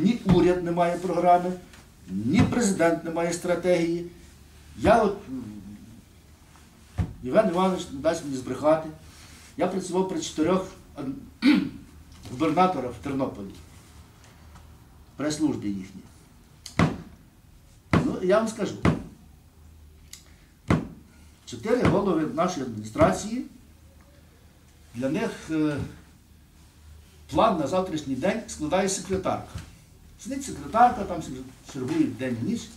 Ні уряд не має програми, ні президент не має стратегії. Я от Євген Іванович не дасть мені збрехати. Я працював при чотирьох губернаторах в Тернополі. Прес-службі їхні. Ну, я вам скажу. Чотири голови нашої адміністрації. Для них е, план на завтрашній день складає секретарка. Сидить секретарка, там чергує день і ніч.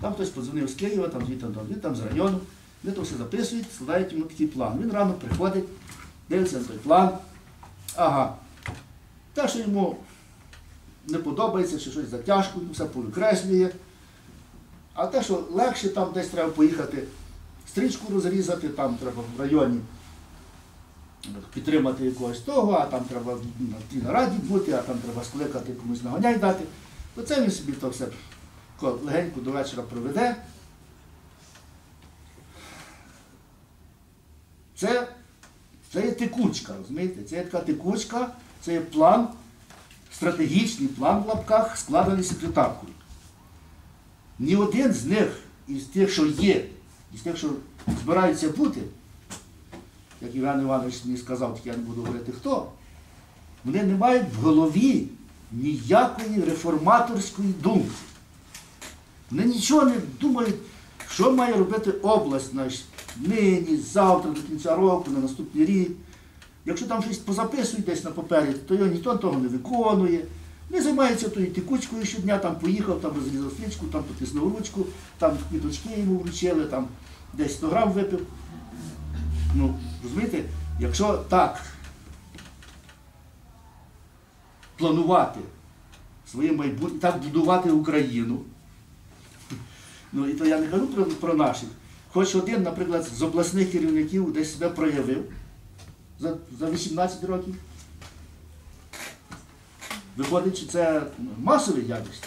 Там хтось подзвонив з Києва, там звідти, там, там з району. Вони то все записують, складають йому такий план. Він рано приходить, дивиться на той план. Ага. Те, що йому не подобається, чи щось затяжко, все повикреслює. А те, що легше, там десь треба поїхати, стрічку розрізати, там треба в районі підтримати якогось того, а там треба на нараді бути, а там треба скликати комусь наганяй дати. То це він собі то все легенько до вечора проведе. Це, це є текучка, розумієте? Це є така текучка, це є план, стратегічний план в лапках, складений секретаркою. Ні один з них, із тих, що є, із тих, що збираються бути, як Іван Іванович мені сказав, тільки я не буду говорити хто, вони не мають в голові ніякої реформаторської думки. Вони нічого не думають, що має робити область наш нині, завтра, до кінця року, на наступний рік. Якщо там щось позаписують десь на папері, то його ніхто того не виконує. Не займаються тою текучкою щодня, там поїхав, там розрізав стрічку, там потиснув ручку, там квіточки йому вручили, там десь 100 грам випив. Ну, розумієте, якщо так планувати своє майбутнє, так будувати Україну, ну і то я не кажу про, про наших. Хоч один, наприклад, з обласних керівників десь себе проявив за, за 18 років. Виходить, що це масове явище.